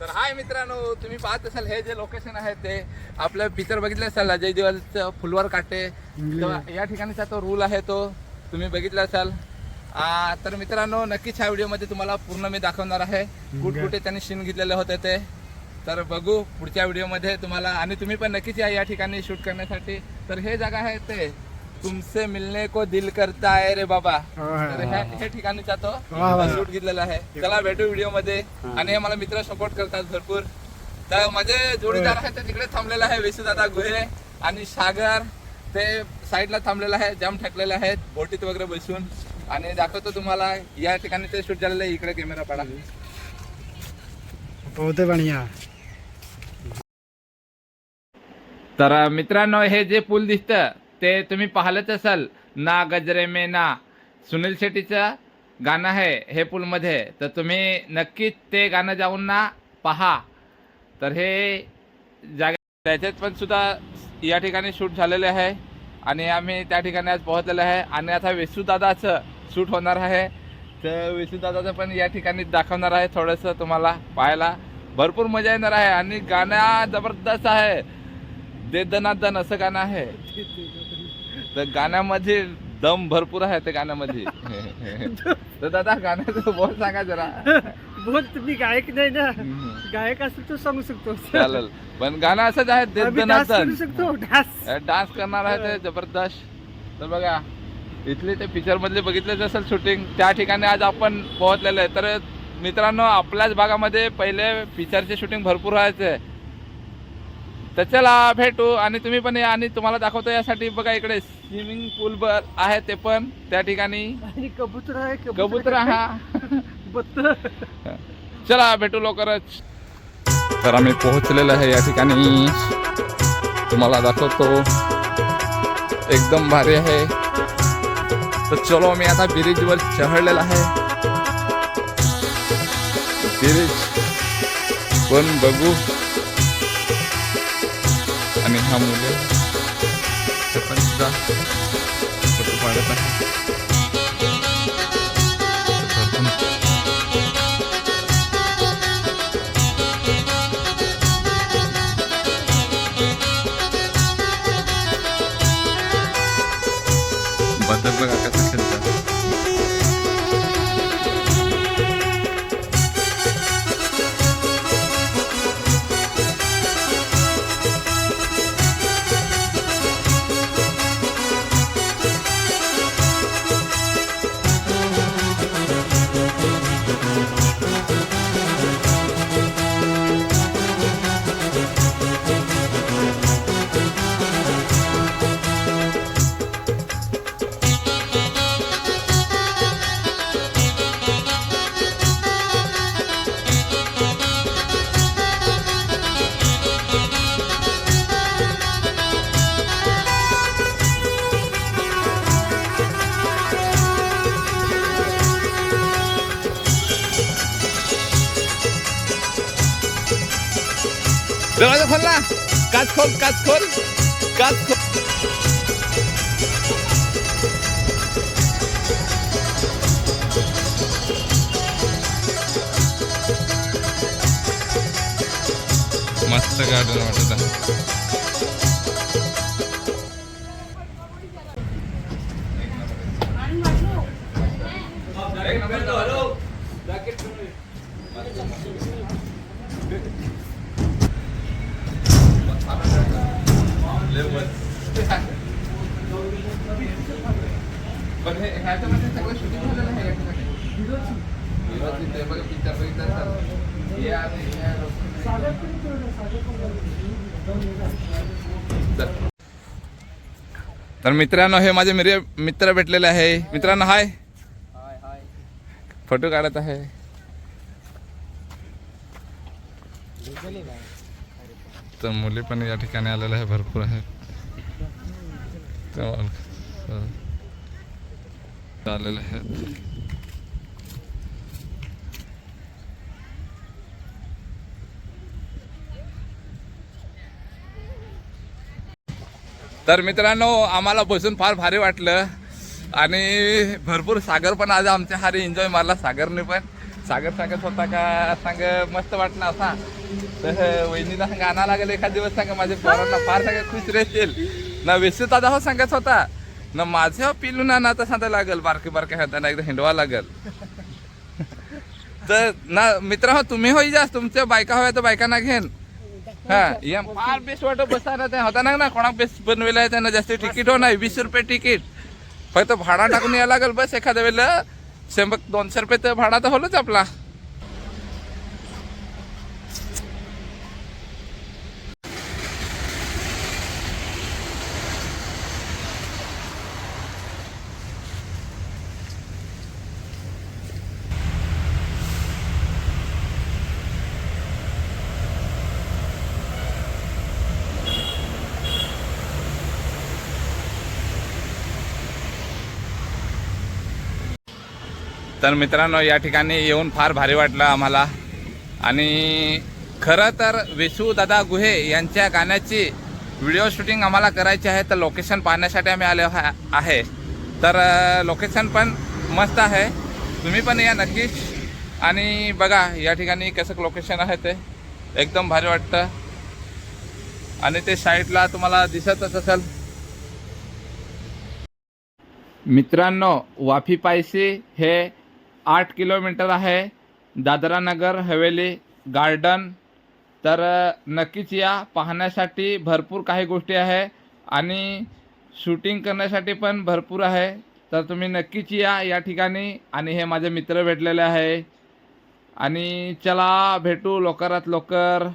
तर हाय मित्रांनो तुम्ही पाहत असाल हे जे लोकेशन आहे ते आपलं पिक्चर बघितलं असाल अजय देवालचं फुलवर काटे तर या ठिकाणीचा तो रूल आहे तो तुम्ही बघितला असाल. आ, तर मित्रांनो नक्कीच ह्या व्हिडिओमध्ये तुम्हाला पूर्ण मी दाखवणार आहे. कुठे कुठे त्यांनी सीन घेतलेले होते ते. तर बघू पुढच्या व्हिडिओमध्ये तुम्हाला आणि तुम्ही पण नक्कीच या या ठिकाणी शूट करण्यासाठी. तर हे जागा आहे ते. तुमसे मिलने को दिल करता है रे बाबा. तर हे हे ठिकाणीचा तो वा, वा. शूट घेतलेला आहे. चला भेटू व्हिडिओमध्ये. आणि हे मला मित्र सपोर्ट करतात भरपूर. तर माझे जोडीदार आहे ते तिकडे थांबलेला आहे विशुदादा गुहे आणि सागर. ते साईडला थांबलेला आहे जाम ठेकलेले आहेत बोटीत वगैरे बसून. आणि दाखवतो तुम्हाला या ठिकाणी ते शूट झालेलं आहे इकडे कॅमेरा पाडा. बहुत बढ़िया तर मित्रांनो हे जे पूल दिसतं ते तुम्ही पाहिलंच असाल ना गजरे मे ना. सुनील शेट्टीचं गाणं आहे हे पूलमध्ये. तर तुम्ही नक्कीच ते गाणं जाऊन ना पहा. तर हे जागा त्याच्यात पण सुद्धा या ठिकाणी शूट झालेले आहे. आणि आम्ही त्या ठिकाणी आज पोहोचलेलो आहे. आणि आता विसूदादाचं शूट होणार आहे. तर विसूदादाचं पण या ठिकाणी दाखवणार आहे थोडंसं तुम्हाला पाहायला. भरपूर मजा येणार आहे. आणि गाणं जबरदस्त आहे. दे दनादन असं गाणं आहे. तर गाण्यामध्ये दम भरपूर आहे ते गाण्यामध्ये. तर दादा गाण्याचं बोल सांगा जरा. बोल तुम्ही गायक नाही ना. गायक असेल तर सांगू शकतो. चालेल. पण गाणं असंच आहे डान्स करू शकतो डान्स डान्स करणार आहे ते जबरदस्त. तर बघा इथले ते पिक्चर मधले बघितलेच असेल शूटिंग त्या ठिकाणी आज आपण पोहोचलेलो आहे. तर मित्रांनो आपल्याच भागामध्ये पहिले पिक्चरचे शूटिंग भरपूर व्हायचे. तर चला भेटू. आणि तुम्ही पण या आणि तुम्हाला दाखवतो यासाठी. बघा इकडे स्विमिंग पूल बर आहे ते पण. त्या ठिकाणी. कबूतर आहे कबूतर हा. चला भेटू लवकरच. तर आम्ही पोहोचलेलो आहे या ठिकाणी. तुम्हाला दाखवतो. एकदम भारी आहे. तर चलो मी आता ब्रिजवर चढलेला आहे. ब्रिज पण बघू. आणि हा मुले ते पण सुद्धा फोटो पाडत आहे. बदल बघा দরজা খোল না কাজ খোল কাজ খোল কাজ খোল। ಮಸ್ತ್ ಗಾರ್ಡನ್ ಹೊಟ್ಟದ पण हे ह्याच्यामध्ये सगळं शूटिंग झालेलं आहे या ठिकाणी. हिरोची ते बघा picture बघितलं असाल. आणि चल. तर मित्रांनो हे माझे मिरे मित्र भेटलेले आहे. मित्रांनो हाय. फोटो काढत आहे. तर मुली पण या ठिकाणी आलेल्या आहे भरपूर आहेत. आलेले आहेत. तर मित्रांनो आम्हाला बसून फार भारी वाटलं. आणि भरपूर सागर पण आज आमच्या हारी एन्जॉय मारला. सागरने पण. सागर सांगत होता का सांग मस्त वाटलं असा तर वहिनीला सांग आणा लागेल एखाद दिवस. सांग माझ्या पोरांना फार सांग खुश राहतील ना विश्व दादा हो सांगत होता. ना माझ्या पिलू ना आता सांगा लागेल बारके बारके हाताना एकदा हिंडवा लागेल. तर ना मित्र हो तुम्ही होई जास तुमच्या बायका हव्या तर बायकांना घेन. हा या फार बेस्ट वाटत बसताना ते होता ना ना कोणाक बेस्ट बनवेला आहे त्यांना जास्त तिकीट हो नाही वीस रुपये तिकीट. फक्त भाडा टाकून यायला लागेल बस एखाद्या वेळेला. शंभर दोनशे रुपये तर भाडा तर होलच आपला. तर मित्रांनो या ठिकाणी येऊन फार भारी वाटलं आम्हाला. आणि खरं तर विशू दादा गुहे यांच्या गाण्याची व्हिडिओ शूटिंग आम्हाला करायची आहे तर लोकेशन पाहण्यासाठी आम्ही आलो आहे. तर लोकेशन पण मस्त आहे. तुम्ही पण या नक्कीच. आणि बघा या ठिकाणी कसं लोकेशन आहे ते. एकदम भारी वाटतं. आणि ते साईडला तुम्हाला दिसतच असेल. मित्रांनो वाफी पायसी हे आठ किलोमीटर आहे. दादरा नगर हवेली गार्डन. तर नक्कीच या पाहण्यासाठी भरपूर काही गोष्टी आहे आणि शूटिंग करण्यासाठी पण भरपूर आहे. तर तुम्ही नक्कीच या या ठिकाणी आणि हे माझे मित्र भेटलेले आहे. आणि चला भेटू लवकरात लवकर.